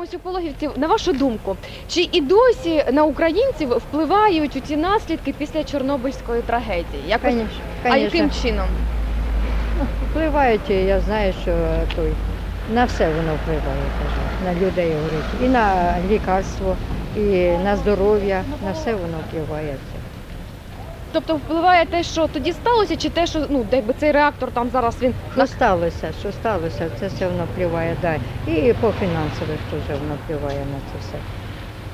ось на вашу думку, чи і досі на українців впливають у ці наслідки після Чорнобильської трагедії? Якось... Конечно, А конечно. яким чином? Впливають, я знаю, що той, на все воно впливає, кажу, на людей говорить. І на лікарство, і на здоров'я, на все воно впливає. Тобто впливає те, що тоді сталося, чи те, що ну, якби цей реактор там зараз він Що сталося, що сталося, це все воно впливає, да. І по фінансових теж воно впливає на це все.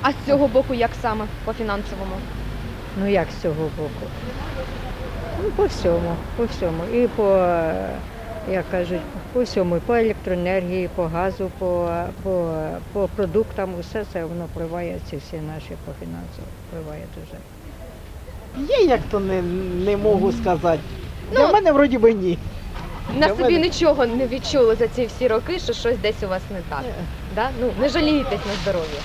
а з цього боку, як саме по фінансовому? Ну як з цього боку? Ну, по всьому, по всьому. І по, як кажуть, по всьому, і по електроенергії, по газу, по, по, по продуктам, усе це воно впливає, ці всі наші по фінансово впливає дуже. Є як то не, не можу сказати. Ну, Для мене вроді би ні. На Для собі мене- нічого не відчули за ці всі роки, що щось десь у вас не так. Да? Ну, не жалієтесь на здоров'я.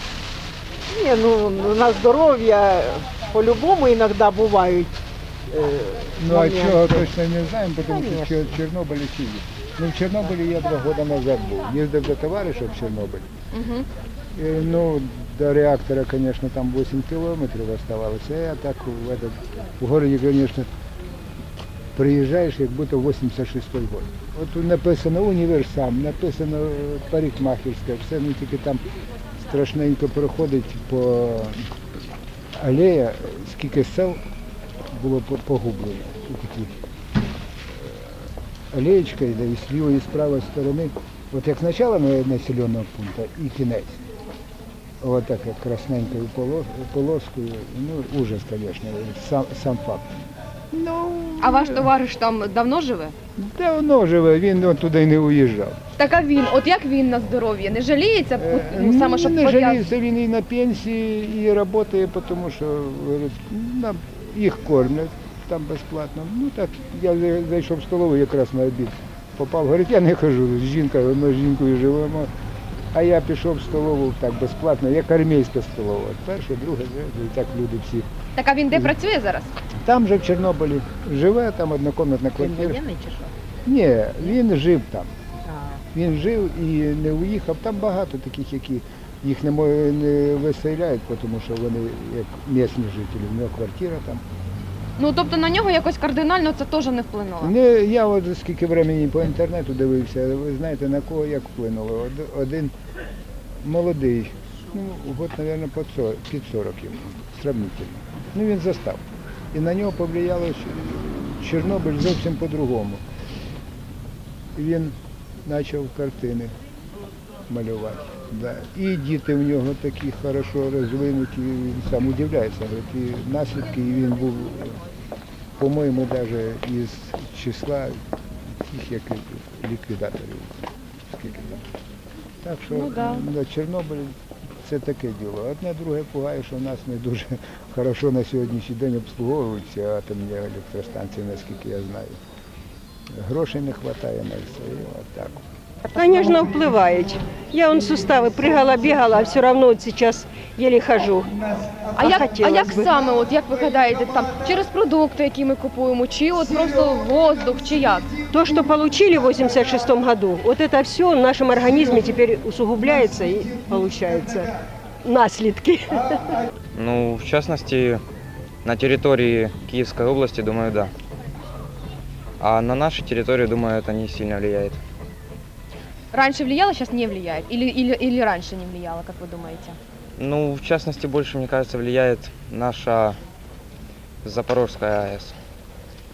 Ні, ну на здоров'я по-любому іноді бувають. е, Ну а моменти. чего точно не знаем, потому Конечно. что Чер- Чернобыль. Ну в Чернобыле я два года назад был. Ездил до товарища в Чернобыль. Угу. И, ну, до реактора, конечно, там 8 километров оставалось. А я так в, этот, в городе, конечно, приезжаешь, как будто 86-й год. От тут написано універсам, написано е, парикмахерська, все, ну тільки там страшненько проходить по алея, скільки сел було по- погублено. Тут такі е, алеєчка йде і з лівої і з правої сторони. От як начало на- населеного пункту і кінець. От так як красненькою полос- полоскою. Ну, ужас, звісно, сам, сам факт. Ну, А ваш товариш там давно живе? давно живе, він от туди й не уїжджав. Так а він, от як він на здоров'я? Не жаліється? Е, ну, саме, щоб не пов'яз- жаліється, він і на пенсії, і працює, тому що говорить, нам їх кормлять там безплатно. Ну так, я зайшов в столову якраз на обід. Попав, говорить, я не хожу, з жінка, ми з жінкою живемо. А я пішов в столову так безплатно, як армійська столова. Перше, друге, і так люди всі. Так а він де працює зараз? Там же в Чорнобилі живе, там однокомнатна квартира. чи що? Ні, він жив там. Він жив і не уїхав. Там багато таких, які їх не, не виселяють, тому що вони як місні жителі, в нього квартира там. Ну тобто на нього якось кардинально це теж не вплинуло. Не, я от скільки времени по інтернету дивився, ви знаєте, на кого як вплинуло. Од- Один молодий, ну, год, мабуть, під 40, під 40 йому, сравнительно. Ну він застав. І на нього повлияло Чорнобиль зовсім по-другому. Він почав картини малювати. Да. І діти в нього такі хорошо розвинуті, він сам удивляється. Говорить, і наслідки, і він був, по-моєму, навіть із числа тих, як ліквідаторів. Скільки там. Так що Ну да. на Чорнобиль це таке діло. Одне друге пугає, що в нас не дуже хорошо на сьогоднішній день обслуговуються атомні електростанції, наскільки я знаю. Грошей не вистачає на все. І отак. Конечно, впливають. Я он суставы прыгала, бегала, а все равно вот сейчас еле хожу. А як, а хотілося як би. саме, от як ви гадаєте, там через продукти, які ми купуємо, чи от просто воздух, чи як? То, что получили в 86 году, вот это все в нашем организме теперь усугубляется и получается наследки. Ну, в частности, на территории Киевской области, думаю, да. А на нашей территории, думаю, это не сильно влияет. Раньше влияло, сейчас не влияет? Или, или, или раньше не влияло, как вы думаете? Ну, в частности, больше, мне кажется, влияет наша Запорожская АЭС,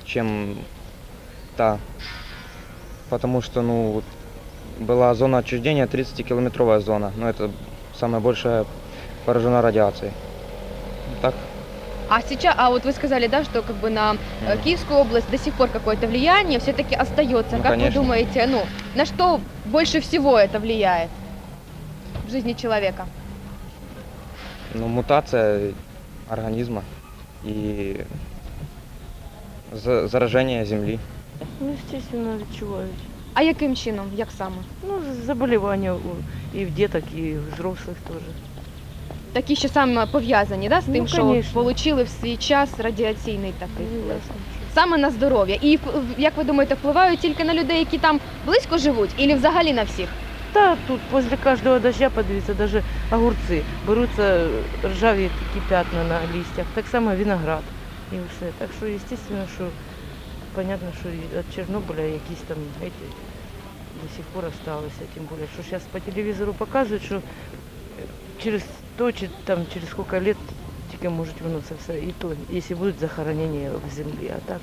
чем та. Потому что, ну, вот была зона отчуждения, 30-километровая зона. Но это самая большая поражена радиацией. Так? А сейчас, а вот вы сказали, да, что как бы на э, Мгм. Киевскую область до сих пор какое-то влияние все-таки остается. Ну, как конечно. вы думаете, ну, на что больше всего это влияет в жизни человека? Ну, мутация организма и за- заражение земли. Ну, естественно, відчувають. А яким чином, як саме? Ну, заболівання у- і в діток, і в взрослих теж. Такі, що саме пов'язані да, з тим, Ну, що конечно. отримали в свій час радіаційний такий Ну, вплив? Саме на здоров'я. І як ви думаєте, впливають тільки на людей, які там близько живуть, і взагалі на всіх? красота тут после каждого дождя, подивіться, даже огурцы берутся ржаві такі пятна на листьях, так само виноград і все. Так що, естественно, що понятно, що від Чорнобиля якісь там эти до сих пор осталися, тим більше, що зараз по телевізору показують, що через то, чи там через сколько лет тільки можуть вернутися все. І то, якщо будуть захоронення в землі. А так,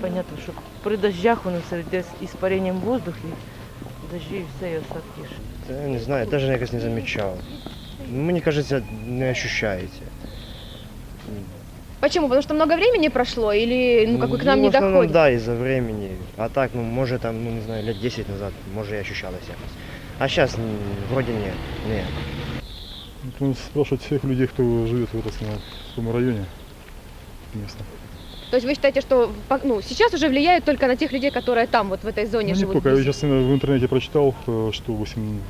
понятно, що при дождях воно все йде з іспаренням воздуху, дожді і все, і осадки ж. Та Я не знаю, даже якось не замічав. Мені кажеться, не ощущається. Почему? Потому что много времени прошло или ну, как бы к нам ну, не в основном, доходит? да, из-за времени. А так, ну, може там, ну не знаю, лет 10 назад, може і ощущалось якось. А зараз вроде ні. Ні. Спрашивать всех людей, кто живет в, этом, в районе местном. То есть вы считаете, что ну, сейчас уже влияют только на тех людей, которые там, вот в этой зоне Ну, живут? только. Я сейчас в интернете прочитал, э, что в общем,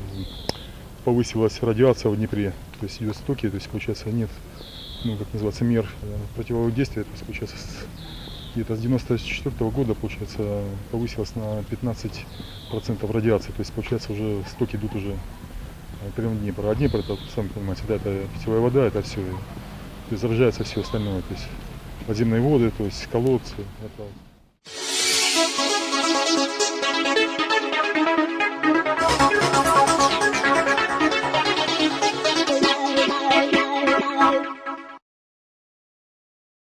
повысилась радиация в Днепре. То есть идет стоки, то есть получается нет, ну как называется, мер э, противодействия. То есть получается где-то с 94 года, получается, повысилась на 15% радиации. То есть получается уже стоки идут уже э, прямо в Днепр. А Днепр, это, сами понимаете, да, это питьевая вода, это все. То есть заражается все остальное. То есть подземные воды, то есть колодцы. Это